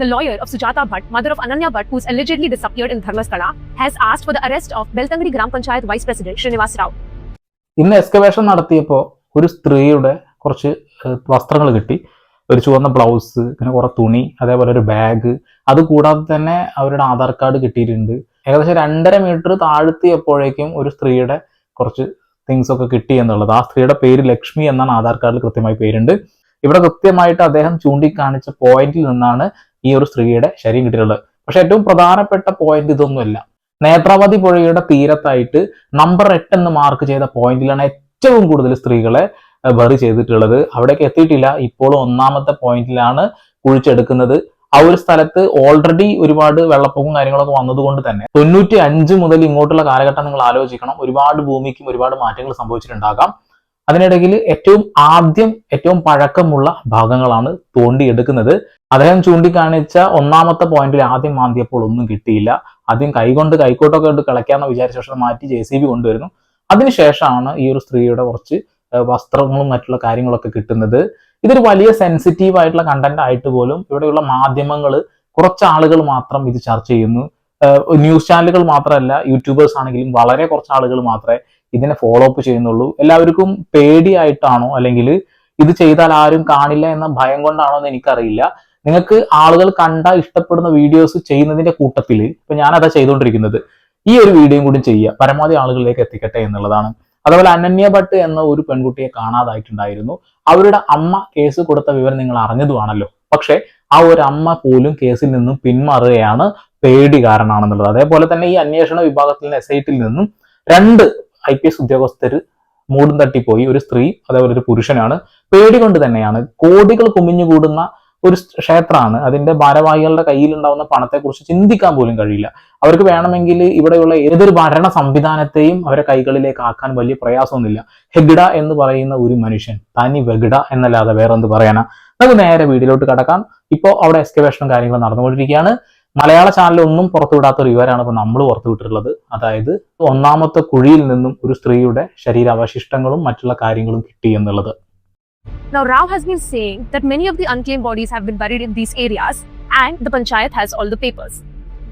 The lawyer of Sujata Bhatt, mother of Ananya Bhatt, who's allegedly disappeared in Dharmasthala, has asked for the arrest of Beltangri Gram Panchayat Vice President Srinivas Rao. ഇന്ന് excavation നടത്തിയപ്പോൾ ഒരു സ്ത്രീയുടെ കുറച്ച് വസ്ത്രങ്ങൾ കിട്ടി. ഒരു ചുവന്ന blouse പിന്നെ കുറെ തുണി അതേപോലെ ഒരു ബാഗ് അത് കൂടാതെ തന്നെ അവരുടെ ആധാർ കാർഡ് കിട്ടിയിട്ടുണ്ട്. ഏകദേശം രണ്ടര മീറ്റർ താഴ്ത്തിയപ്പോഴേക്കും ഒരു സ്ത്രീയുടെ കുറച്ച് തിങ്സ് ഒക്കെ കിട്ടി എന്നുള്ളത്. ആ സ്ത്രീയുടെ പേര് ലക്ഷ്മി എന്നാണ് ആധാർ കാർഡിൽ കൃത്യമായി പേരുണ്ട്. ഇവിടെ കൃത്യമായിട്ട് അദ്ദേഹം ചൂണ്ടിക്കാണിച്ച പോയിന്റിൽ നിന്നാണ് ഈ ഒരു സ്ത്രീയുടെ ശരീരം കിട്ടിയിട്ടുള്ളത്. പക്ഷെ ഏറ്റവും പ്രധാനപ്പെട്ട പോയിന്റ് ഇതൊന്നുമല്ല. നേത്രാവതി പുഴയുടെ തീരത്തായിട്ട് നമ്പർ എട്ട് എന്ന് മാർക്ക് ചെയ്ത പോയിന്റിലാണ് ഏറ്റവും കൂടുതൽ സ്ത്രീകളെ ബറി ചെയ്തിട്ടുള്ളത്. അവിടേക്ക് എത്തിയിട്ടില്ല. ഇപ്പോൾ ഒന്നാമത്തെ പോയിന്റിലാണ് കുഴിച്ചെടുക്കുന്നത്. ആ ഒരു സ്ഥലത്ത് ഓൾറെഡി ഒരുപാട് വെള്ളപ്പൊക്കവും കാര്യങ്ങളൊക്കെ വന്നതുകൊണ്ട് തന്നെ തൊണ്ണൂറ്റി അഞ്ച് മുതൽ ഇങ്ങോട്ടുള്ള കാലഘട്ടം നിങ്ങൾ ആലോചിക്കണം. ഒരുപാട് ഭൂമിക്കും ഒരുപാട് മാറ്റങ്ങൾ സംഭവിച്ചിട്ടുണ്ടാകാം. അതിനിടയിൽ ഏറ്റവും ആദ്യം ഏറ്റവും പഴക്കമുള്ള ഭാഗങ്ങളാണ് തോണ്ടിയെടുക്കുന്നത്. അദ്ദേഹം ചൂണ്ടിക്കാണിച്ച ഒന്നാമത്തെ പോയിന്റിൽ ആദ്യം മാന്തിയപ്പോൾ ഒന്നും കിട്ടിയില്ല. ആദ്യം കൈകൊണ്ട് കൈക്കോട്ടൊക്കെ കൊണ്ട് കളയ്ക്കാന്ന് വിചാരിച്ച ശേഷം മാറ്റി ജെ സി ബി കൊണ്ടുവരുന്നു. അതിനുശേഷമാണ് ഈ ഒരു സ്ത്രീയുടെ കുറച്ച് വസ്ത്രങ്ങളും മറ്റുള്ള കാര്യങ്ങളൊക്കെ കിട്ടുന്നത്. ഇതൊരു വലിയ സെൻസിറ്റീവ് ആയിട്ടുള്ള കണ്ടന്റ് ആയിട്ട് പോലും ഇവിടെയുള്ള മാധ്യമങ്ങൾ കുറച്ച് ആളുകൾ മാത്രം ഇത് ചർച്ച ചെയ്യുന്നു. ന്യൂസ് ചാനലുകൾ മാത്രമല്ല യൂട്യൂബേഴ്സ് ആണെങ്കിലും വളരെ കുറച്ച് ആളുകൾ മാത്രമേ ഇതിനെ ഫോളോ അപ്പ് ചെയ്യുന്നുള്ളൂ. എല്ലാവർക്കും പേടിയായിട്ടാണോ അല്ലെങ്കിൽ ഇത് ചെയ്താൽ ആരും കാണില്ല എന്ന ഭയം കൊണ്ടാണോ എന്ന് എനിക്കറിയില്ല. നിങ്ങൾക്ക് ആളുകൾ കണ്ട ഇഷ്ടപ്പെടുന്ന വീഡിയോസ് ചെയ്യുന്നതിന്റെ കൂട്ടത്തിൽ ഇപ്പൊ ഞാനതാ ചെയ്തുകൊണ്ടിരിക്കുന്നത്. ഈ ഒരു വീഡിയോയും കൂടി ചെയ്യുക. പരമാവധി ആളുകളിലേക്ക് എത്തിക്കട്ടെ എന്നുള്ളതാണ്. അതുപോലെ അനന്യ ഭട്ട് എന്ന ഒരു പെൺകുട്ടിയെ കാണാതായിട്ടുണ്ടായിരുന്നു. അവരുടെ അമ്മ കേസ് കൊടുത്ത വിവരം നിങ്ങൾ അറിഞ്ഞതുമാണല്ലോ പക്ഷെ ആ ഒരു അമ്മ പോലും കേസിൽ നിന്നും പിന്മാറുകയാണ് പേടി കാരണമാണെന്നുള്ളത്. അതേപോലെ തന്നെ ഈ അന്വേഷണ വിഭാഗത്തിൽ നിന്ന് എസ് ഐ ടിയിൽ നിന്നും രണ്ട് ഐ പി എസ് ഉദ്യോഗസ്ഥർ മൂടും തട്ടിപ്പോയി ഒരു സ്ത്രീ അതേപോലെ ഒരു പുരുഷനാണ്. പേടി കൊണ്ട് തന്നെയാണ്. കോടികൾ കുമിഞ്ഞുകൂടുന്ന ഒരു ക്ഷേത്രമാണ്. അതിന്റെ ഭാരവാഹികളുടെ കയ്യിലുണ്ടാവുന്ന പണത്തെക്കുറിച്ച് ചിന്തിക്കാൻ പോലും കഴിയില്ല. അവർക്ക് വേണമെങ്കിൽ ഇവിടെയുള്ള ഏതൊരു ഭരണ സംവിധാനത്തെയും അവരെ കൈകളിലേക്ക് ആക്കാൻ വലിയ പ്രയാസമൊന്നുമില്ല. ഹെഗ്ഡ എന്ന് പറയുന്ന ഒരു മനുഷ്യൻ തനി വെഗ്ഡ എന്നല്ലാതെ വേറെ എന്ത് പറയാനാ? നമുക്ക് നേരെ വീട്ടിലോട്ട് കടക്കാം. ഇപ്പോൾ അവിടെ എക്സ്കവേഷനും കാര്യങ്ങളും നടന്നുകൊണ്ടിരിക്കുകയാണ്. മലയാള ചാനലൊന്നും പുറത്തുവിടാത്ത ഒരു വിവരമാണ് ഇപ്പോൾ നമ്മൾ പുറത്തുവിട്ടിട്ടുള്ളത് അതായത് ഒന്നാമത്തെ കുഴിയിൽ നിന്നും ഒരു സ്ത്രീയുടെ ശരീരാവശിഷ്ടങ്ങളും മറ്റുള്ള കാര്യങ്ങളും കിട്ടി എന്നുള്ളത് Now, Rao has been saying that many of the unclaimed bodies have been buried in these areas and the Panchayat has all the papers.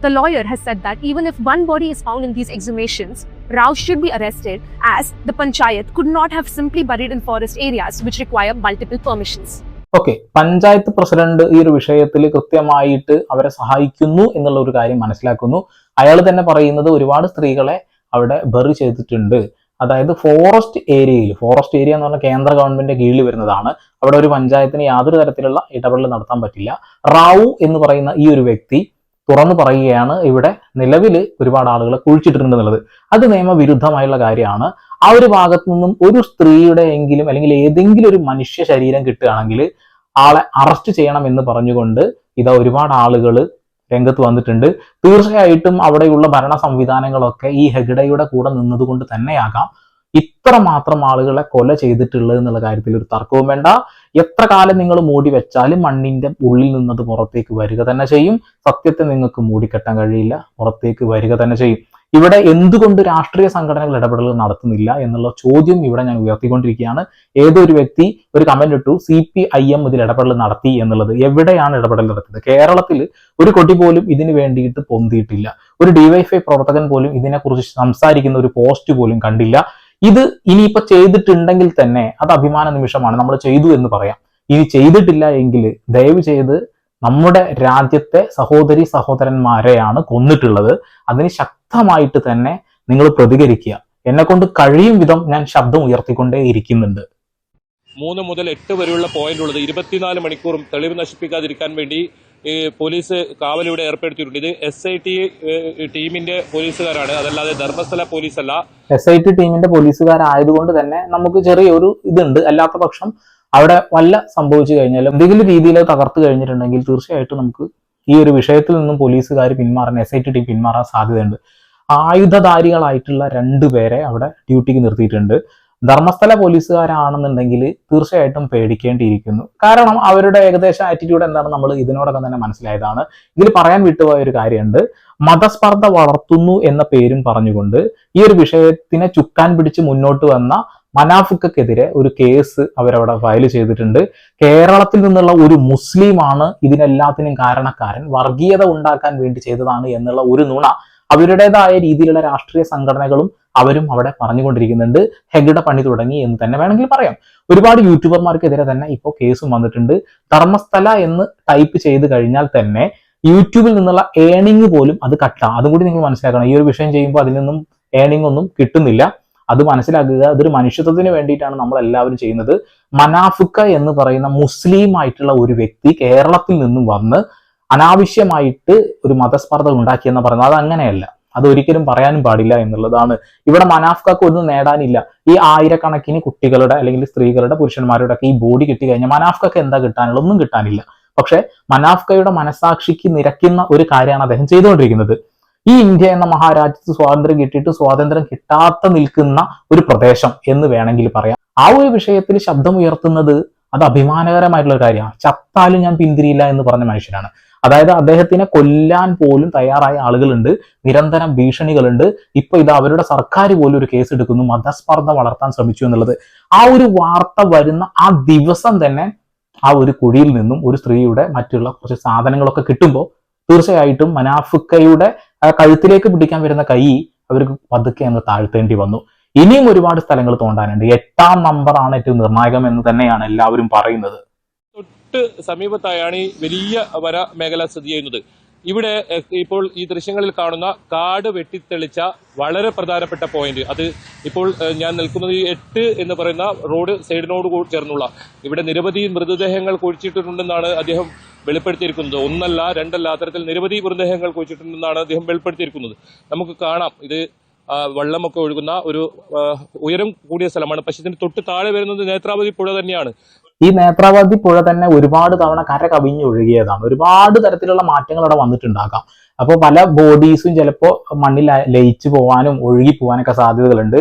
The lawyer has said that even if one body is found in these exhumations, Rao should be arrested as the Panchayat could not have simply buried in forest areas which require multiple permissions. Okay panchayat president ഈ ഒരു വിഷയത്തിൽ കൃത്യമായിട്ട് അവരെ സഹായിക്കുന്നു എന്നുള്ള ഒരു കാര്യം മനസ്സിലാക്കുന്നു. അയാൾ തന്നെ പറയുന്നത് ഒരുപാട് സ്ത്രീകളെ അവിടെ ബെറി ചെയ്തിട്ടുണ്ട്. അതായത് ഫോറസ്റ്റ് ഏരിയയിൽ ഫോറസ്റ്റ് ഏരിയ എന്ന് പറഞ്ഞാൽ കേന്ദ്ര ഗവൺമെന്റിന്റെ കീഴിൽ വരുന്നതാണ്. അവിടെ ഒരു പഞ്ചായത്തിന് യാതൊരു തരത്തിലുള്ള ഇടപെടൽ നടത്താൻ പറ്റില്ല. റാവു എന്ന് പറയുന്ന ഈ ഒരു വ്യക്തി തുറന്നു പറയുകയാണ് ഇവിടെ നിലവിൽ ഒരുപാട് ആളുകളെ കുഴിച്ചിട്ടുണ്ട് എന്നുള്ളത് അത് നിയമവിരുദ്ധമായുള്ള കാര്യമാണ്. ആ ഒരു ഭാഗത്തു നിന്നും ഒരു സ്ത്രീയുടെ എങ്കിലും അല്ലെങ്കിൽ ഏതെങ്കിലും ഒരു മനുഷ്യ ശരീരം കിട്ടുകയാണെങ്കിൽ ആളെ അറസ്റ്റ് ചെയ്യണം എന്ന് പറഞ്ഞുകൊണ്ട് ഇതാ ഒരുപാട് ആളുകൾ രംഗത്ത് വന്നിട്ടുണ്ട്. തീർച്ചയായിട്ടും അവിടെയുള്ള ഭരണ സംവിധാനങ്ങളൊക്കെ ഈ ഹെഗ്ഡയുടെ കൂടെ നിന്നതുകൊണ്ട് തന്നെയാകാം. ഇത്ര മാത്രം ആളുകളെ കൊല ചെയ്തിട്ടുള്ളത് എന്നുള്ള കാര്യത്തിൽ ഒരു തർക്കവും വേണ്ട. എത്ര കാലം നിങ്ങൾ മൂടി വെച്ചാലും മണ്ണിന്റെ ഉള്ളിൽ നിന്നത് പുറത്തേക്ക് വരിക തന്നെ ചെയ്യും. സത്യത്തെ നിങ്ങൾക്ക് മൂടിക്കെട്ടാൻ കഴിയില്ല. പുറത്തേക്ക് വരിക തന്നെ ചെയ്യും. ഇവിടെ എന്തുകൊണ്ട് രാഷ്ട്രീയ സംഘടനകൾ ഇടപെടൽ നടത്തുന്നില്ല എന്നുള്ള ചോദ്യം ഇവിടെ ഞാൻ ഉയർത്തിക്കൊണ്ടിരിക്കുകയാണ്. ഏതൊരു വ്യക്തി ഒരു കമന്റ് ഇട്ടു സി പി ഐ എം ഇതിൽ ഇടപെടൽ നടത്തി എന്നുള്ളത് എവിടെയാണ് ഇടപെടൽ നടത്തിയത്? കേരളത്തിൽ ഒരു കൊടി പോലും ഇതിനു വേണ്ടിയിട്ട് പൊന്തിയിട്ടില്ല. ഒരു ഡിവൈഫൈ പ്രവർത്തകൻ പോലും ഇതിനെക്കുറിച്ച് സംസാരിക്കുന്ന ഒരു പോസ്റ്റ് പോലും കണ്ടില്ല. ഇത് ഇനിയിപ്പോ ചെയ്തിട്ടുണ്ടെങ്കിൽ തന്നെ അത് അഭിമാന നിമിഷമാണ്. നമ്മൾ ചെയ്തു എന്ന് പറയാം. ഇനി ചെയ്തിട്ടില്ല എങ്കിൽ ദയവ് ചെയ്ത് നമ്മുടെ രാജ്യത്തെ സഹോദരി സഹോദരന്മാരെയാണ് കൊന്നിട്ടുള്ളത്. അതിന് ശക്തമായിട്ട് തന്നെ നിങ്ങൾ പ്രതികരിക്കുക. എന്നെ കൊണ്ട് കഴിയും വിധം ഞാൻ ശബ്ദം ഉയർത്തിക്കൊണ്ടേ ഇരിക്കുന്നുണ്ട്. മൂന്ന് മുതൽ എട്ട് വരെയുള്ള പോയിന്റ് ഉള്ളത് ഇരുപത്തിനാല് മണിക്കൂറും തെളിവ് നശിപ്പിക്കാതിരിക്കാൻ വേണ്ടി ഈ പോലീസ് കാവലിവിടെ ഏർപ്പെടുത്തിയിട്ടുണ്ട്. ഇത് എസ് ഐ ടി ടീമിന്റെ പോലീസുകാരാണ്. അതല്ലാതെ ധർമ്മസ്ഥല പോലീസ് അല്ല എസ് ഐ ടി ടീമിന്റെ പോലീസുകാരായതുകൊണ്ട് തന്നെ നമുക്ക് ചെറിയൊരു ഇതുണ്ട്. അല്ലാത്ത പക്ഷം അവിടെ വല്ല സംഭവിച്ചു കഴിഞ്ഞാലും എന്തെങ്കിലും രീതിയിൽ തകർത്ത് കഴിഞ്ഞിട്ടുണ്ടെങ്കിൽ തീർച്ചയായിട്ടും നമുക്ക് ഈ ഒരു വിഷയത്തിൽ നിന്നും പോലീസുകാർ പിന്മാറാൻ എസ് ഐ ടി ടീം പിന്മാറാൻ സാധ്യതയുണ്ട്. ആയുധധാരികളായിട്ടുള്ള രണ്ടുപേരെ അവിടെ ഡ്യൂട്ടിക്ക് നിർത്തിയിട്ടുണ്ട്. ധർമ്മസ്ഥല പോലീസുകാരാണെന്നുണ്ടെങ്കിൽ തീർച്ചയായിട്ടും പേടിക്കേണ്ടിയിരിക്കുന്നു. കാരണം അവരുടെ ഏകദേശം ആറ്റിറ്റ്യൂഡ് എന്താണ് നമ്മൾ ഇതിനോടൊക്കെ തന്നെ മനസ്സിലായതാണ്. ഇതിൽ പറയാൻ വിട്ടുപോയ ഒരു കാര്യമുണ്ട്. മതസ്പർദ്ധ വളർത്തുന്നു എന്ന പേരും പറഞ്ഞുകൊണ്ട് ഈ ഒരു വിഷയത്തിനെ ചുക്കാൻ പിടിച്ച് മുന്നോട്ട് വന്ന മനാഫുക്കെതിരെ ഒരു കേസ് അവരവിടെ ഫയൽ ചെയ്തിട്ടുണ്ട്. കേരളത്തിൽ നിന്നുള്ള ഒരു മുസ്ലിമാണ് ഇതിനെല്ലാത്തിനും കാരണക്കാരൻ. വർഗീയത ഉണ്ടാക്കാൻ വേണ്ടി ചെയ്തതാണ് എന്നുള്ള ഒരു നുണ അവരുടേതായ രീതിയിലുള്ള രാഷ്ട്രീയ സംഘടനകളും അവരും അവിടെ പറഞ്ഞുകൊണ്ടിരിക്കുന്നുണ്ട്. ഹെഗഡ പണി തുടങ്ങി എന്ന് തന്നെ വേണമെങ്കിൽ പറയാം. ഒരുപാട് യൂട്യൂബർമാർക്കെതിരെ തന്നെ ഇപ്പോൾ കേസും വന്നിട്ടുണ്ട്. ധർമ്മസ്ഥല എന്ന് ടൈപ്പ് ചെയ്ത് കഴിഞ്ഞാൽ തന്നെ യൂട്യൂബിൽ നിന്നുള്ള ഏണിംഗ് പോലും അത് കട്ടാം. അതും കൂടി നിങ്ങൾ മനസ്സിലാക്കണം. ഈ ഒരു വിഷയം ചെയ്യുമ്പോൾ അതിൽ നിന്നും ഏണിംഗ് ഒന്നും കിട്ടുന്നില്ല. അത് മനസ്സിലാക്കുക അതൊരു മനുഷ്യത്വത്തിന് വേണ്ടിയിട്ടാണ് നമ്മൾ എല്ലാവരും ചെയ്യുന്നത്. മനാഫുക്ക എന്ന് പറയുന്ന മുസ്ലിം ആയിട്ടുള്ള ഒരു വ്യക്തി കേരളത്തിൽ നിന്നും വന്ന് അനാവശ്യമായിട്ട് ഒരു മതസ്പർദ്ധ ഉണ്ടാക്കിയെന്ന് പറയുന്നത് അത് അങ്ങനെയല്ല അത് ഒരിക്കലും പറയാനും പാടില്ല എന്നുള്ളതാണ്. ഇവിടെ മനാഫ്കക്ക് ഒന്നും നേടാനില്ല. ഈ ആയിരക്കണക്കിന് കുട്ടികളുടെ അല്ലെങ്കിൽ സ്ത്രീകളുടെ പുരുഷന്മാരുടെ ഒക്കെ ഈ ബോഡി കിട്ടി കഴിഞ്ഞാൽ മനാഫ്കക്ക് എന്താ കിട്ടാനുള്ള ഒന്നും കിട്ടാനില്ല. പക്ഷെ മനാഫ്കയുടെ മനസാക്ഷിക്ക് നിരക്കുന്ന ഒരു കാര്യമാണ് അദ്ദേഹം ചെയ്തുകൊണ്ടിരിക്കുന്നത്. ഈ ഇന്ത്യ എന്ന മഹാരാജ്യത്ത് സ്വാതന്ത്ര്യം കിട്ടിയിട്ട് സ്വാതന്ത്ര്യം കിട്ടാത്ത നിൽക്കുന്ന ഒരു പ്രദേശം എന്ന് വേണമെങ്കിൽ പറയാം. ആ ഒരു വിഷയത്തിൽ ശബ്ദം ഉയർത്തുന്നത് അത് അഭിമാനകരമായിട്ടുള്ള കാര്യമാണ്. ചത്താലും ഞാൻ പിന്തിരിയില്ല എന്ന് പറഞ്ഞ മനുഷ്യനാണ്. അതായത് അദ്ദേഹത്തിനെ കൊല്ലാൻ പോലും തയ്യാറായ ആളുകളുണ്ട്. നിരന്തരം ഭീഷണികളുണ്ട്. ഇപ്പൊ ഇത് അവരുടെ സർക്കാർ പോലും ഒരു കേസ് എടുക്കുന്നു. മതസ്പർദ്ധ വളർത്താൻ ശ്രമിച്ചു എന്നുള്ളത്. ആ ഒരു വാർത്ത വരുന്ന ആ ദിവസം തന്നെ ആ ഒരു കുഴിയിൽ നിന്നും ഒരു സ്ത്രീയുടെ മറ്റുള്ള കുറച്ച് സാധനങ്ങളൊക്കെ കിട്ടുമ്പോൾ തീർച്ചയായിട്ടും മനാഫുക്കയുടെ കഴുത്തിലേക്ക് പിടിക്കാൻ വരുന്ന കൈ അവർക്ക് പതുക്കെ അങ്ങ് താഴ്ത്തേണ്ടി വന്നു. ഇനിയും ഒരുപാട് സ്ഥലങ്ങൾ തോണ്ടാനുണ്ട്. എട്ടാം നമ്പറാണ് ഏറ്റവും നിർണായകം എന്ന് തന്നെയാണ് എല്ലാവരും പറയുന്നത്. തൊട്ട് സമീപത്തായാണ് ഈ വലിയ വന മേഖല സ്ഥിതി ചെയ്യുന്നത്. ഇവിടെ ഇപ്പോൾ ഈ ദൃശ്യങ്ങളിൽ കാണുന്ന കാട് വെട്ടിത്തെളിച്ച വളരെ പ്രധാനപ്പെട്ട പോയിന്റ്. അത് ഇപ്പോൾ ഞാൻ നിൽക്കുന്നത് ഈ എട്ട് എന്ന് പറയുന്ന റോഡ് സൈഡിനോട് ചേർന്നുള്ള. ഇവിടെ നിരവധി മൃതദേഹങ്ങൾ കുഴിച്ചിട്ടിട്ടുണ്ടെന്നാണ് അദ്ദേഹം വെളിപ്പെടുത്തിയിരിക്കുന്നത്. ഒന്നല്ല രണ്ടല്ല അത്തരത്തിൽ നിരവധി മൃതദേഹങ്ങൾ കുഴിച്ചിട്ടുണ്ടെന്നാണ് അദ്ദേഹം വെളിപ്പെടുത്തിയിരിക്കുന്നത്. നമുക്ക് കാണാം. ഇത് വെള്ളമൊക്കെ ഒഴുകുന്ന ഒരു ഉയരം കൂടിയ സ്ഥലമാണ്. പക്ഷേ ഇതിന് തൊട്ട് താഴെ വരുന്നത് നേത്രാവതി പുഴ തന്നെയാണ്. ഈ നേത്രാവതി പുഴ തന്നെ ഒരുപാട് തവണ കര കവിഞ്ഞ് ഒഴുകിയതാണ്. ഒരുപാട് തരത്തിലുള്ള മാറ്റങ്ങൾ അവിടെ വന്നിട്ടുണ്ടാകാം. അപ്പോൾ പല ബോഡീസും ചിലപ്പോൾ മണ്ണിൽ ലയിച്ചു പോകാനും ഒഴുകി പോകാനൊക്കെ സാധ്യതകളുണ്ട്.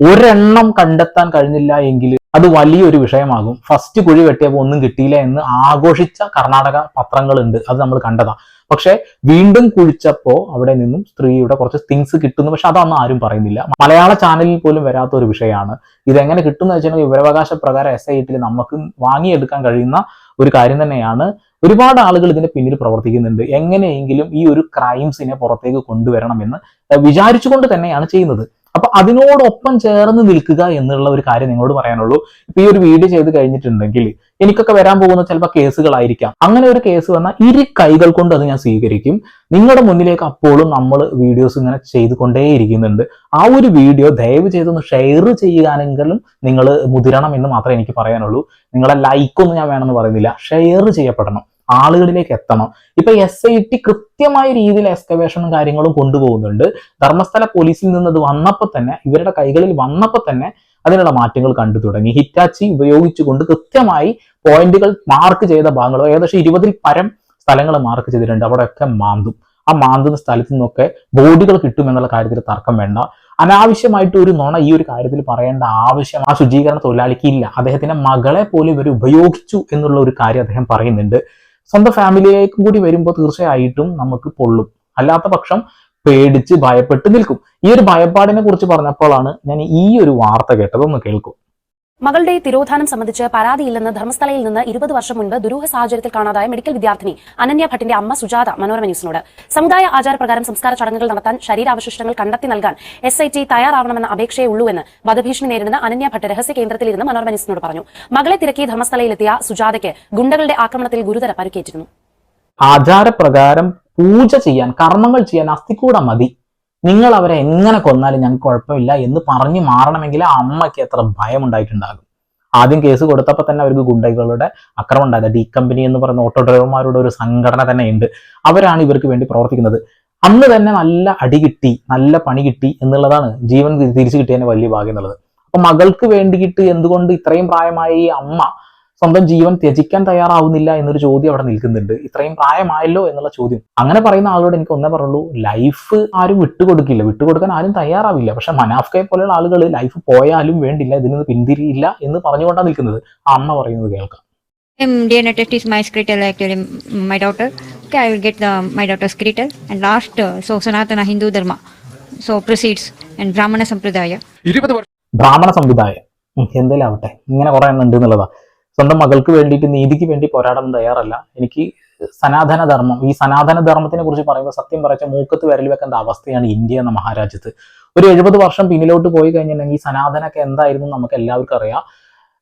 ഒരെണ്ണം കണ്ടെത്താൻ കഴിഞ്ഞില്ല എങ്കിൽ അത് വലിയൊരു വിഷയമാകും. ഫസ്റ്റ് കുഴി വെട്ടിയപ്പോൾ ഒന്നും കിട്ടിയില്ല എന്ന് ആഘോഷിച്ച കർണാടക പത്രങ്ങളുണ്ട്. അത് നമ്മൾ കണ്ടതാ പക്ഷെ വീണ്ടും കുഴിച്ചപ്പോ അവിടെ നിന്നും സ്ത്രീയുടെ കുറച്ച് തിങ്സ് കിട്ടുന്നു. പക്ഷെ അതൊന്നും ആരും പറയുന്നില്ല. മലയാള ചാനലിൽ പോലും വരാത്ത ഒരു വിഷയമാണ്. ഇതെങ്ങനെ കിട്ടുന്ന വെച്ചാൽ വിവരാവകാശ പ്രകാരം എസ് ഐ ടിയിൽ നമുക്ക് വാങ്ങിയെടുക്കാൻ കഴിയുന്ന ഒരു കാര്യം തന്നെയാണ്. ഒരുപാട് ആളുകൾ ഇതിന്റെ പിന്നിൽ പ്രവർത്തിക്കുന്നുണ്ട്. എങ്ങനെയെങ്കിലും ഈ ഒരു ക്രൈംസിനെ പുറത്തേക്ക് കൊണ്ടുവരണം എന്ന് വിചാരിച്ചുകൊണ്ട് തന്നെയാണ് ചെയ്യുന്നത്. അപ്പൊ അതിനോടൊപ്പം ചേർന്ന് നിൽക്കുക എന്നുള്ള ഒരു കാര്യം നിങ്ങളോട് പറയാനുള്ളൂ. ഇപ്പൊ ഈ ഒരു വീഡിയോ ചെയ്ത് കഴിഞ്ഞിട്ടുണ്ടെങ്കിൽ എനിക്കൊക്കെ വരാൻ പോകുന്ന ചിലപ്പോൾ കേസുകളായിരിക്കാം. അങ്ങനെ ഒരു കേസ് വന്നാൽ ഇരു കൈകൾ കൊണ്ട് അത് ഞാൻ സ്വീകരിക്കും. നിങ്ങളുടെ മുന്നിലേക്ക് അപ്പോഴും നമ്മൾ വീഡിയോസ് ഇങ്ങനെ ചെയ്തുകൊണ്ടേയിരിക്കുന്നുണ്ട്. ആ ഒരു വീഡിയോ ദയവ് ചെയ്തൊന്ന് ഷെയർ ചെയ്യാനെങ്കിലും നിങ്ങൾ മുതിരണം എന്ന് മാത്രമേ എനിക്ക് പറയാനുള്ളൂ. നിങ്ങളെ ലൈക്കൊന്നും ഞാൻ വേണമെന്ന് പറയുന്നില്ല. ഷെയർ ചെയ്യപ്പെടണം. ആളുകളിലേക്ക് എത്തണം. ഇപ്പൊ എസ് ഐ ടി കൃത്യമായ രീതിയിൽ എക്സ്കവേഷനും കാര്യങ്ങളും കൊണ്ടുപോകുന്നുണ്ട്. ധർമ്മസ്ഥല പോലീസിൽ നിന്ന് അത് വന്നപ്പോൾ തന്നെ ഇവരുടെ കൈകളിൽ വന്നപ്പോൾ തന്നെ അതിനുള്ള മാറ്റങ്ങൾ കണ്ടു തുടങ്ങി. ഹിറ്റാച്ചി ഉപയോഗിച്ചുകൊണ്ട് കൃത്യമായി പോയിന്റുകൾ മാർക്ക് ചെയ്ത ഭാഗങ്ങൾ ഏകദേശം ഇരുപതിൽ പരം സ്ഥലങ്ങൾ മാർക്ക് ചെയ്തിട്ടുണ്ട്. അവിടെയൊക്കെ മാന്തും. ആ മാന്തുന്ന സ്ഥലത്തു നിന്നൊക്കെ ബോഡികൾ കിട്ടുമെന്നുള്ള കാര്യത്തിൽ തർക്കം വേണ്ട. അനാവശ്യമായിട്ട് ഒരു നുണ ഈ ഒരു കാര്യത്തിൽ പറയേണ്ട ആവശ്യം ആ ശുചീകരണ തൊഴിലാളിക്ക് ഇല്ല. അദ്ദേഹത്തിന്റെ മകളെ പോലും ഇവർ ഉപയോഗിച്ചു എന്നുള്ള ഒരു കാര്യം അദ്ദേഹം പറയുന്നുണ്ട്. സ്വന്തം ഫാമിലിയിലേക്കും കൂടി വരുമ്പോൾ തീർച്ചയായിട്ടും നമുക്ക് പൊള്ളും. അല്ലാത്ത പക്ഷം പേടിച്ച് ഭയപ്പെട്ട് നിൽക്കും. ഈ ഒരു ഭയപ്പാടിനെ കുറിച്ച് പറഞ്ഞപ്പോഴാണ് ഞാൻ ഈ ഒരു വാർത്ത കേട്ടതൊന്ന് കേൾക്കും. മകളുടെ തിരോധാനം സംബന്ധിച്ച് പരാതിയില്ലെന്ന് ധർമ്മസ്ഥലയിൽ നിന്ന് ഇരുപത് വർഷം മുൻപ് ദുരൂഹ സാഹചര്യത്തിൽ കാണാതായ മെഡിക്കൽ വിദ്യാർത്ഥിനി അനന്യ ഭട്ടിന്റെ അമ്മ സുജാത മനോരമ ന്യൂസിനോട്. സമുദായ ആചാരപ്രകാരം സംസ്കാര ചടങ്ങുകൾ നടത്താൻ ശരീരാവശിഷ്ടങ്ങൾ കണ്ടെത്തി നൽകാൻ എസ് ഐ ടി തയ്യാറാവണമെന്ന അപേക്ഷയേ ഉള്ളൂ എന്ന് വധഭീഷണി നേരിടുന്ന അനന്യ ഭട്ട് രഹസ്യ കേന്ദ്രത്തിൽ ഇരുന്ന് മനോരമ ന്യൂസിനോട് പറഞ്ഞു. മകളെ തിരക്കി ധർമ്മസ്ഥലയിലെത്തിയ സുജാതയ്ക്ക് ഗുണ്ടകളുടെ ആക്രമണത്തിൽ ഗുരുതര പരിക്കേറ്റിരുന്നു. ആചാരപ്രകാരം പൂജ ചെയ്യാൻ കർമ്മങ്ങൾ ചെയ്യാൻ അസ്ഥിക്കൂട മതി. നിങ്ങൾ അവരെ എങ്ങനെ കൊന്നാലും ഞങ്ങൾക്ക് കുഴപ്പമില്ല എന്ന് പറഞ്ഞു മാറണമെങ്കിൽ ആ അമ്മയ്ക്ക് എത്ര ഭയം ഉണ്ടായിട്ടുണ്ടാകും ആദ്യം കേസ് കൊടുത്തപ്പോൾ തന്നെ അവർക്ക് ഗുണ്ടകളുടെ അക്രമം ഉണ്ടായത്. ഡി കമ്പനി എന്ന് പറയുന്ന ഓട്ടോ ഡ്രൈവർമാരുടെ ഒരു സംഘടന തന്നെ ഉണ്ട്. അവരാണ് ഇവർക്ക് വേണ്ടി പ്രവർത്തിക്കുന്നത്. അന്ന് തന്നെ നല്ല അടി കിട്ടി നല്ല പണി കിട്ടി എന്നുള്ളതാണ് ജീവൻ തിരിച്ചു കിട്ടിയതിന് വലിയ ഭാഗ്യം എന്നുള്ളത്. അപ്പൊ മകൾക്ക് വേണ്ടിയിട്ട് എന്തുകൊണ്ട് ഇത്രയും പ്രായമായ ഈ അമ്മ സ്വന്തം ജീവൻ ത്യജിക്കാൻ തയ്യാറാവുന്നില്ല എന്നൊരു ചോദ്യം അവിടെ നിൽക്കുന്നുണ്ട്. ഇത്രയും പ്രായമായല്ലോ എന്നുള്ള ചോദ്യം. അങ്ങനെ പറയുന്ന ആളോട് എനിക്ക് ഒന്നേ പറയുള്ളൂ ലൈഫ് ആരും വിട്ടുകൊടുക്കില്ല. വിട്ടുകൊടുക്കാൻ ആരും തയ്യാറാവില്ല. പക്ഷെ മനാഫ്കയെ പോലെയുള്ള ആളുകൾ ലൈഫ് പോയാലും വേണ്ടില്ല ഇതിൽ നിന്ന് പിന്തിരിയില്ല എന്ന് പറഞ്ഞുകൊണ്ടാണ് നിൽക്കുന്നത്. ആ അമ്മ പറയുന്നത് കേൾക്കാം. Um, DNA test is my skeletal actually my daughter. Okay, I will get the my daughter's skeletal. And last, uh, so Sanatana Hindu Dharma, so proceeds and Brahmana Sampradaya. ബ്രാഹ്മണ സംവിധായം ഉം, എന്തേലും ആവട്ടെ. ഇങ്ങനെ കുറെ എണ്ണം ഉണ്ട് എന്നുള്ളതാ. സ്വന്തം മകൾക്ക് വേണ്ടിയിട്ട് നീതിക്ക് വേണ്ടി പോരാടാൻ തയ്യാറല്ല. എനിക്ക് സനാതന ധർമ്മം ഈ സനാതന ധർമ്മത്തിനെ കുറിച്ച് പറയുമ്പോൾ സത്യം പറച്ച മൂക്കത്ത് വിരൽ വെക്കേണ്ട അവസ്ഥയാണ് ഇന്ത്യ എന്ന മഹാരാജ്യത്ത്. ഒരു എഴുപത് വർഷം പിന്നിലോട്ട് പോയി കഴിഞ്ഞിട്ടുണ്ടെങ്കിൽ ഈ സനാതനൊക്കെ എന്തായിരുന്നു നമുക്ക് എല്ലാവർക്കും അറിയാം.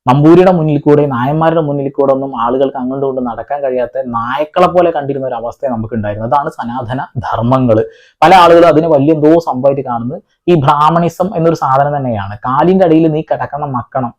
നമ്പൂരിയുടെ മുന്നിൽ കൂടെ നായന്മാരുടെ മുന്നിൽ കൂടെ ഒന്നും ആളുകൾക്ക് അങ്ങോട്ടും കൊണ്ട് നടക്കാൻ കഴിയാത്ത നായക്കളെ പോലെ കണ്ടിരുന്ന ഒരു അവസ്ഥ നമുക്ക് ഉണ്ടായിരുന്നു അതാണ് സനാതന ധർമ്മങ്ങൾ പല ആളുകളും അതിനെ വലിയ എന്തോ സംഭവമായിട്ട് കാണുന്നത്. ഈ ബ്രാഹ്മണിസം എന്നൊരു സാധനം തന്നെയാണ്. കാലിന്റെ അടിയിൽ നീ കിടക്കണം മക്കണം.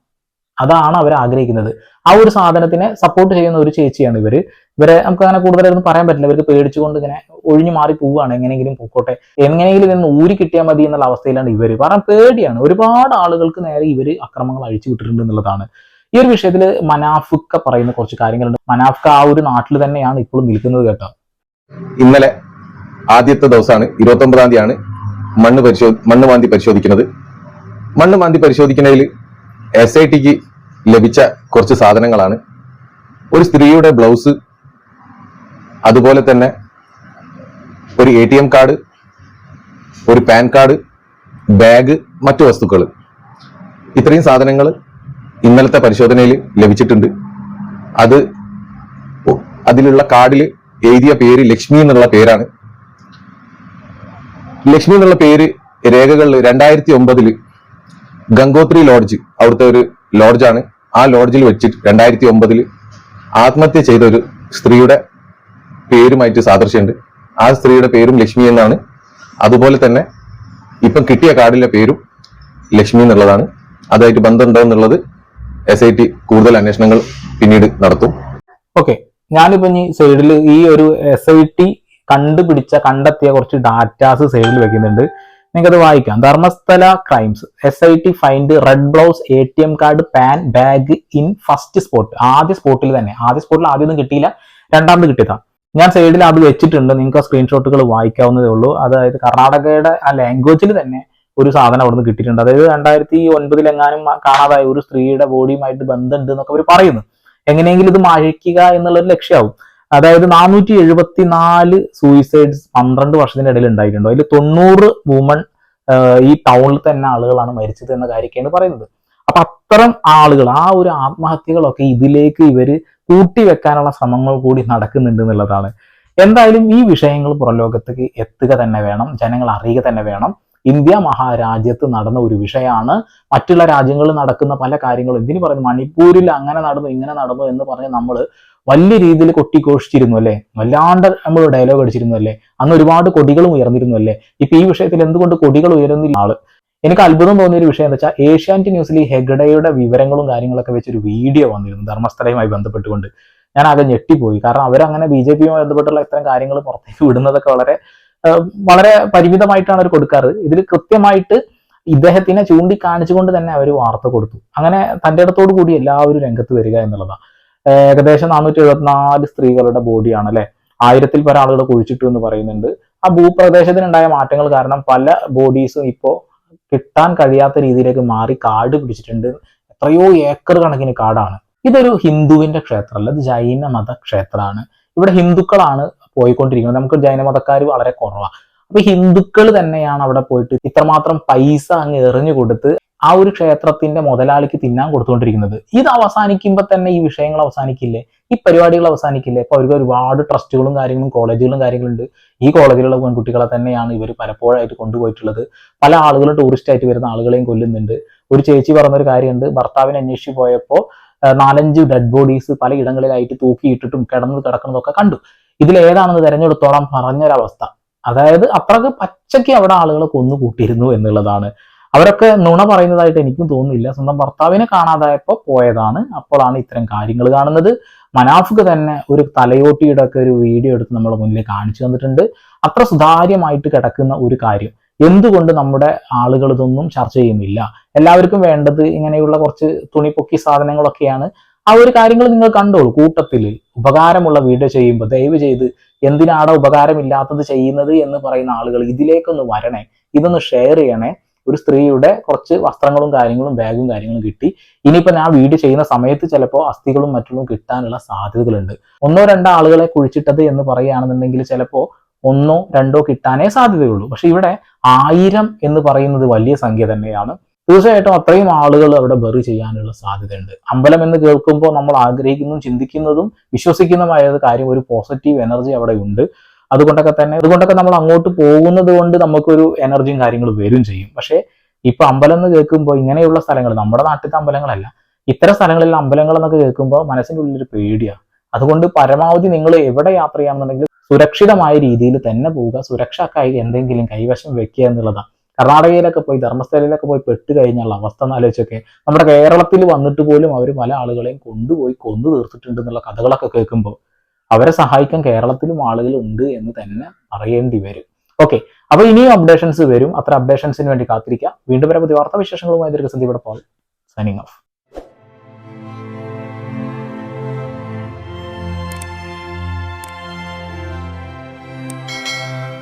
അതാണ് അവർ ആഗ്രഹിക്കുന്നത്. ആ ഒരു സാധനത്തിനെ സപ്പോർട്ട് ചെയ്യുന്ന ഒരു ചേച്ചിയാണ് ഇവർ. ഇവരെ നമുക്ക് അങ്ങനെ കൂടുതലൊന്നും പറയാൻ പറ്റില്ല. ഇവർക്ക് പേടിച്ചുകൊണ്ട് ഇങ്ങനെ ഒഴിഞ്ഞു മാറി പോവുകയാണ്. എങ്ങനെയെങ്കിലും പൊക്കോട്ടെ എങ്ങനെയെങ്കിലും നിന്ന് ഊരി കിട്ടിയാൽ മതി എന്നുള്ള അവസ്ഥയിലാണ് ഇവർ. കാരണം പേടിയാണ്. ഒരുപാട് ആളുകൾക്ക് നേരെ ഇവർ അക്രമങ്ങൾ അഴിച്ചു വിട്ടിട്ടുണ്ട് എന്നുള്ളതാണ്. ഈ ഒരു വിഷയത്തിൽ മനാഫുക്ക പറയുന്ന കുറച്ച് കാര്യങ്ങളുണ്ട്. മനാഫ്ക ആ ഒരു നാട്ടിൽ തന്നെയാണ് ഇപ്പോഴും നിൽക്കുന്നത് കേട്ടോ. ഇന്നലെ ആദ്യത്തെ ദിവസമാണ്. ഇരുപത്തി ഒമ്പതാം തീയതിയാണ് മണ്ണ് പരിശോ മണ്ണ് മാന്തി പരിശോധിക്കുന്നത്. മണ്ണ് മാന്തി പരിശോധിക്കുന്നതിൽ എസ് ഐ ടിക്ക് ലഭിച്ച കുറച്ച് സാധനങ്ങളാണ്. ഒരു സ്ത്രീയുടെ ബ്ലൗസ് അതുപോലെ തന്നെ ഒരു എ ടി എം കാർഡ് ഒരു പാൻ കാർഡ് ബാഗ് മറ്റു വസ്തുക്കൾ. ഇത്രയും സാധനങ്ങൾ ഇന്നലത്തെ പരിശോധനയിൽ ലഭിച്ചിട്ടുണ്ട്. അത് അതിലുള്ള കാർഡിൽ എഴുതിയ പേര് ലക്ഷ്മി എന്നുള്ള പേരാണ്. ലക്ഷ്മി എന്നുള്ള പേര് രേഖകളിൽ രണ്ടായിരത്തി ഒമ്പതിൽ ഗംഗോത്രി ലോഡ്ജ് അവിടുത്തെ ഒരു ലോഡ്ജാണ്. ആ ലോഡ്ജിൽ വെച്ചിട്ട് രണ്ടായിരത്തി ഒമ്പതിൽ ആത്മഹത്യ ചെയ്ത ഒരു സ്ത്രീയുടെ പേരുമായിട്ട് സാദൃശ്യമുണ്ട്. ആ സ്ത്രീയുടെ പേരും ലക്ഷ്മി എന്നാണ്. അതുപോലെ തന്നെ ഇപ്പം കിട്ടിയ കാർഡിലെ പേരും ലക്ഷ്മി എന്നുള്ളതാണ്. അതായിട്ട് ബന്ധമുണ്ടോ എന്നുള്ളത് എസ് ഐ ടി കൂടുതൽ അന്വേഷണങ്ങൾ പിന്നീട് നടത്തും. ഓക്കെ ഞാനിപ്പോ ഈ സൈഡിൽ ഈ ഒരു എസ് ഐ ടി കണ്ടുപിടിച്ച കണ്ടെത്തിയ കുറച്ച് ഡാറ്റാസ് സൈഡിൽ വെക്കുന്നുണ്ട്. നിങ്ങൾക്കത് വായിക്കാം. Dharmasthala crimes S I T find red blouse A T M card PAN bag in first spot ആദ്യ സ്പോട്ടിൽ തന്നെ. ആദ്യ സ്പോട്ടിൽ ആദ്യമൊന്നും കിട്ടിയില്ല. രണ്ടാമത് കിട്ടിയതാ. ഞാൻ സൈഡിൽ അത് വെച്ചിട്ടുണ്ട്. നിങ്ങൾക്ക് സ്ക്രീൻഷോട്ടുകൾ വായിക്കാവുന്നതേ ഉള്ളൂ. അതായത് കർണാടകയുടെ ആ ലാംഗ്വേജിൽ തന്നെ ഒരു സാധനം അവിടുന്ന് കിട്ടിയിട്ടുണ്ട്. അതായത് രണ്ടായിരത്തി ഒൻപതിലെങ്ങാനും കാണാതായ ഒരു സ്ത്രീയുടെ ബോഡിയുമായിട്ട് ബന്ധമുണ്ട് എന്നൊക്കെ അവർ പറയുന്നു. എങ്ങനെയെങ്കിലും ഇത് മഴയ്ക്കുക എന്നുള്ളൊരു ലക്ഷ്യമാവും അതായത് നാനൂറ്റി എഴുപത്തി നാല് സൂയിസൈഡ്സ് പന്ത്രണ്ട് വർഷത്തിന്റെ ഇടയിൽ ഉണ്ടായിട്ടുണ്ട്. അതിൽ തൊണ്ണൂറ് വുമൺ ഈ ടൗണിൽ തന്നെ ആളുകളാണ് മരിച്ചത് എന്ന കാര്യമൊക്കെയാണ് പറയുന്നത്. അപ്പൊ അത്തരം ആളുകൾ ആ ഒരു ആത്മഹത്യകളൊക്കെ ഇതിലേക്ക് ഇവർ കൂട്ടിവെക്കാനുള്ള ശ്രമങ്ങൾ കൂടി നടക്കുന്നുണ്ട് എന്നുള്ളതാണ്. എന്തായാലും ഈ വിഷയങ്ങൾ പുറലോകത്തേക്ക് എത്തുക തന്നെ വേണം ജനങ്ങൾ അറിയുക തന്നെ വേണം. ഇന്ത്യ മഹാരാജ്യത്ത് നടന്ന ഒരു വിഷയമാണ്. മറ്റുള്ള രാജ്യങ്ങളിൽ നടക്കുന്ന പല കാര്യങ്ങളും എന്തിനു പറയുന്നു മണിപ്പൂരിൽ അങ്ങനെ നടന്നു ഇങ്ങനെ നടന്നു എന്ന് പറഞ്ഞ് നമ്മൾ വലിയ രീതിയിൽ കൊട്ടിഘോഷിച്ചിരുന്നു അല്ലേ? വല്ലാണ്ട് നമ്മൾ ഡയലോഗ് അടിച്ചിരുന്നു അല്ലേ? അന്ന് ഒരുപാട് കൊടികളും ഉയർന്നിരുന്നു അല്ലേ? ഇപ്പൊ ഈ വിഷയത്തിൽ എന്തുകൊണ്ട് കൊടികൾ ഉയരുന്നില്ല? ആൾ. എനിക്ക് അത്ഭുതം തോന്നിയ ഒരു വിഷയം എന്താ വെച്ചാൽ ഏഷ്യാനെറ്റ് ന്യൂസിൽ ഈ ഹെഗഡയുടെ വിവരങ്ങളും കാര്യങ്ങളൊക്കെ വെച്ചൊരു വീഡിയോ വന്നിരുന്നു ധർമ്മസ്ഥലയുമായി ബന്ധപ്പെട്ടുകൊണ്ട്. ഞാൻ ആകെ ഞെട്ടിപ്പോയി. കാരണം അവരങ്ങനെ ബി ജെ പിയുമായി ബന്ധപ്പെട്ടുള്ള ഇത്തരം കാര്യങ്ങൾ പുറത്തേക്ക് വിടുന്നതൊക്കെ വളരെ വളരെ പരിമിതമായിട്ടാണ് അവർ കൊടുക്കാറ്. ഇതിൽ കൃത്യമായിട്ട് ഇദ്ദേഹത്തിനെ ചൂണ്ടിക്കാണിച്ചുകൊണ്ട് തന്നെ അവർ വാർത്ത കൊടുത്തു. അങ്ങനെ തന്റെ ഇടത്തോടു കൂടി എല്ലാവരും രംഗത്ത് വരിക എന്നുള്ളതാണ് ഏകദേശം നാനൂറ്റി എഴുപത്തിനാല് സ്ത്രീകളുടെ ബോഡിയാണ് അല്ലെ? ആയിരത്തിൽ പല ആളുകൾ കുഴിച്ചിട്ടു എന്ന് പറയുന്നുണ്ട്. ആ ഭൂപ്രദേശത്തിനുണ്ടായ മാറ്റങ്ങൾ കാരണം പല ബോഡീസും ഇപ്പോ കിട്ടാൻ കഴിയാത്ത രീതിയിലേക്ക് മാറി കാട് പിടിച്ചിട്ടുണ്ട്. എത്രയോ ഏക്കർ കണക്കിന് കാടാണ്. ഇതൊരു ഹിന്ദുവിന്റെ ക്ഷേത്രമല്ല ഇത് ജൈന മത ക്ഷേത്രമാണ്. ഇവിടെ ഹിന്ദുക്കളാണ് പോയിക്കൊണ്ടിരിക്കുന്നത്. നമുക്ക് ജൈന മതക്കാർ വളരെ കുറവാണ് അപ്പൊ ഹിന്ദുക്കൾ തന്നെയാണ് അവിടെ പോയിട്ട് ഇത്രമാത്രം പൈസ അങ്ങ് എറിഞ്ഞു കൊടുത്ത് ആ ഒരു ക്ഷേത്രത്തിന്റെ മുതലാളിക്ക് തിന്നാൻ കൊടുത്തുകൊണ്ടിരിക്കുന്നത്. ഇത് അവസാനിക്കുമ്പോൾ തന്നെ ഈ വിഷയങ്ങൾ അവസാനിക്കില്ലേ? ഈ പരിപാടികൾ അവസാനിക്കില്ലേ? ഇപ്പൊ അവർക്ക് ഒരുപാട് ട്രസ്റ്റുകളും കാര്യങ്ങളും കോളേജുകളും കാര്യങ്ങളുണ്ട്. ഈ കോളേജിലുള്ള പെൺകുട്ടികളെ തന്നെയാണ് ഇവർ പലപ്പോഴായിട്ട് കൊണ്ടുപോയിട്ടുള്ളത്. പല ആളുകൾ ടൂറിസ്റ്റ് ആയിട്ട് വരുന്ന ആളുകളെയും കൊല്ലുന്നുണ്ട്. ഒരു ചേച്ചി പറഞ്ഞൊരു കാര്യമുണ്ട്. ഭർത്താവിനെ അന്വേഷിച്ച് പോയപ്പോൾ നാലഞ്ച് ഡെഡ് ബോഡീസ് പല ഇടങ്ങളിലായിട്ട് തൂക്കിയിട്ടിട്ടും കിടന്നു കിടക്കുന്നതൊക്കെ കണ്ടു. ഇതിൽ ഏതാണെന്ന് തെരഞ്ഞെടുത്തോളം പറഞ്ഞൊരവസ്ഥ. അതായത് അത്രയ്ക്ക് പച്ചയ്ക്ക് അവിടെ ആളുകളെ കൊന്നു കൂട്ടിയിരുന്നു എന്നുള്ളതാണ്. അവരൊക്കെ നുണ പറയുന്നതായിട്ട് എനിക്കും തോന്നുന്നില്ല. സ്വന്തം ഭർത്താവിനെ കാണാതായപ്പോൾ പോയതാണ്. അപ്പോഴാണ് ഇത്തരം കാര്യങ്ങൾ കാണുന്നത്. മനാഫുക്ക് തന്നെ ഒരു തലയോട്ടിയുടെ ഒക്കെ ഒരു വീഡിയോ എടുത്ത് നമ്മുടെ മുന്നിൽ കാണിച്ചു തന്നിട്ടുണ്ട്. അത്ര സുതാര്യമായിട്ട് കിടക്കുന്ന ഒരു കാര്യം. എന്തുകൊണ്ട് നമ്മുടെ ആളുകൾ ഇതൊന്നും ചർച്ച ചെയ്യുന്നില്ല? എല്ലാവർക്കും വേണ്ടത് ഇങ്ങനെയുള്ള കുറച്ച് തുണിപ്പൊക്കി സാധനങ്ങളൊക്കെയാണ്. ആ ഒരു കാര്യങ്ങൾ നിങ്ങൾ കണ്ടോളൂ. കൂട്ടത്തിൽ ഉപകാരമുള്ള വീഡിയോ ചെയ്യുമ്പോൾ ദയവ് ചെയ്ത് എന്തിനാണ് ഉപകാരമില്ലാത്തത് ചെയ്യുന്നത് എന്ന് പറയുന്ന ആളുകൾ ഇതിലേക്കൊന്ന് വരണേ. ഇതൊന്ന് ഷെയർ ചെയ്യണേ. ഒരു സ്ത്രീയുടെ കുറച്ച് വസ്ത്രങ്ങളും കാര്യങ്ങളും ബാഗും കാര്യങ്ങളും കിട്ടി. ഇനിയിപ്പോ ഞാൻ വീഡിയോ ചെയ്യുന്ന സമയത്ത് ചിലപ്പോൾ അസ്ഥികളും മറ്റുള്ള കിട്ടാനുള്ള സാധ്യതകളുണ്ട്. ഒന്നോ രണ്ടോ ആളുകളെ കുഴിച്ചിട്ടത് എന്ന് പറയുകയാണെന്നുണ്ടെങ്കിൽ ചിലപ്പോൾ ഒന്നോ രണ്ടോ കിട്ടാനേ സാധ്യതയുള്ളൂ. പക്ഷെ ഇവിടെ ആയിരം എന്ന് പറയുന്നത് വലിയ സംഖ്യ തന്നെയാണ്. തീർച്ചയായിട്ടും അത്രയും ആളുകൾ അവിടെ ബെറി ചെയ്യാനുള്ള സാധ്യതയുണ്ട്. അമ്പലം എന്ന് കേൾക്കുമ്പോൾ നമ്മൾ ആഗ്രഹിക്കുന്നതും ചിന്തിക്കുന്നതും വിശ്വസിക്കുന്നതുമായ കാര്യം ഒരു പോസിറ്റീവ് എനർജി അവിടെ ഉണ്ട്. അതുകൊണ്ടൊക്കെ തന്നെ അതുകൊണ്ടൊക്കെ നമ്മൾ അങ്ങോട്ട് പോകുന്നത് കൊണ്ട് നമുക്കൊരു എനർജിയും കാര്യങ്ങളും വരും ചെയ്യും. പക്ഷേ ഇപ്പൊ അമ്പലം എന്ന് കേൾക്കുമ്പോൾ ഇങ്ങനെയുള്ള സ്ഥലങ്ങൾ നമ്മുടെ നാട്ടിലത്തെ അമ്പലങ്ങളല്ല. ഇത്തരം സ്ഥലങ്ങളിൽ അമ്പലങ്ങൾ എന്നൊക്കെ കേൾക്കുമ്പോൾ മനസ്സിന്റെ ഉള്ളിൽ പേടിയാണ് അതുകൊണ്ട് പരമാവധി നിങ്ങൾ എവിടെ യാത്ര ചെയ്യാമെന്നുണ്ടെങ്കിൽ സുരക്ഷിതമായ രീതിയിൽ തന്നെ പോവുക. സുരക്ഷാ സുരക്ഷക്കായി എന്തെങ്കിലും കൈവശം വെക്കുക എന്നുള്ളതാണ്. കർണാടകയിലൊക്കെ പോയി ധർമ്മസ്ഥലയിലൊക്കെ പോയി പെട്ട് കഴിഞ്ഞുള്ള അവസ്ഥ എന്നാലോചിച്ചൊക്കെ നമ്മുടെ കേരളത്തിൽ വന്നിട്ട് പോലും അവർ പല ആളുകളെയും കൊണ്ടുപോയി കൊന്നു തീർത്തിട്ടുണ്ട് എന്നുള്ള കഥകളൊക്കെ കേൾക്കുമ്പോൾ അവരെ സഹായിക്കാൻ കേരളത്തിലും ആളുകൾ ഉണ്ട് എന്ന് തന്നെ അറിയേണ്ടി വരും. ഓക്കെ അപ്പൊ ഇനിയും അപ്ഡേഷൻസ് വരും. അത്ര അപ്ഡേഷൻസിന് വേണ്ടി കാത്തിരിക്കുക. വീണ്ടും വരെ പുതിയ വാർത്താ വിശേഷങ്ങളുമായി ദീർഘസന്ധി ഇവിടെ പോകാം സൈനിങ് ഓഫ്